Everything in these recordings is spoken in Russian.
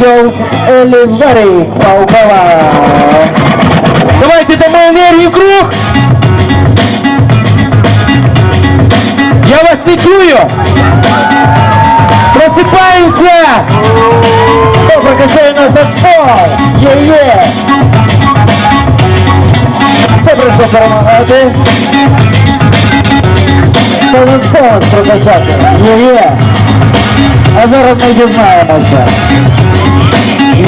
Girls Елізарій Полкова. Давайте дамо енергію круг. Я вас не чую. Просипаємося. Хто прокачає наш танцпол? Є-є. Хто прийшов перемагати? Хто танцпол прокачати? Є-є. А зараз ми дізнаємося.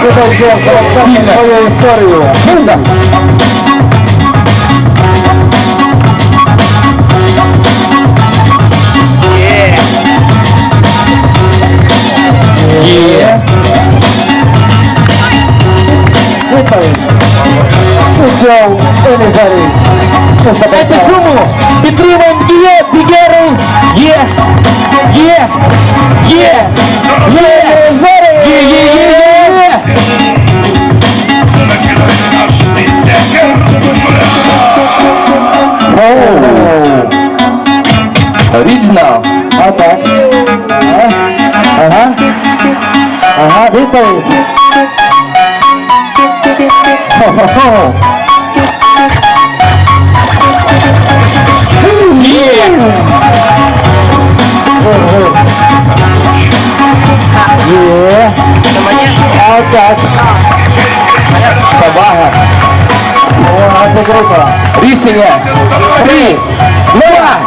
Кидайся, розказуй свою історію. Чисто. Є. Відповідь. Уділ Елізарій. Дайте шуму. Підтримуємо є, бігери. Є. Є. Є. Є. Елізарій. Є, out back. Uh-huh. Uh-huh. Uh-huh. He plays. Ho, ho, ho. Yeah. Whoa, whoa. Yeah. Out back. Sabaha. Oh, how's it go for? Three, lower,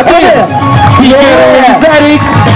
again. yeah.